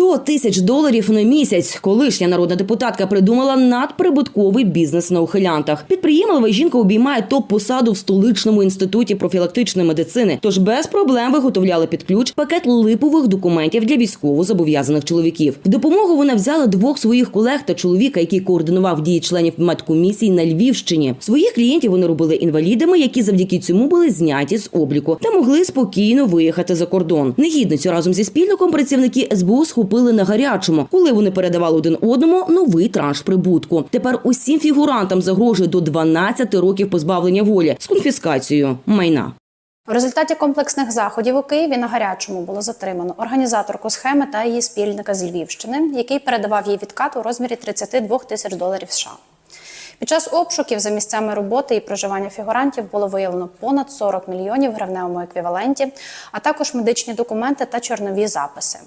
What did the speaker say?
100 тисяч доларів на місяць. Колишня народна депутатка придумала надприбутковий бізнес на ухилянтах. Підприємлива жінка обіймає топ-посаду в столичному інституті профілактичної медицини. Тож без проблем виготовляли під ключ пакет липових документів для військово зобов'язаних чоловіків. В допомогу вона взяла двох своїх колег та чоловіка, який координував дії членів медкомісій на Львівщині. Своїх клієнтів вони робили інвалідами, які завдяки цьому були зняті з обліку та могли спокійно виїхати за кордон. Негідницю разом зі спільником працівники СБУ схопили на гарячому, коли вони передавали один одному новий транш прибутку. Тепер усім фігурантам загрожує до 12 років позбавлення волі з конфіскацією майна. В результаті комплексних заходів у Києві на гарячому було затримано організаторку схеми та її спільника з Львівщини, який передавав їй відкат у розмірі 32 тисяч доларів США. Під час обшуків за місцями роботи і проживання фігурантів було виявлено понад 40 мільйонів в гривневому еквіваленті, а також медичні документи та чорнові записи.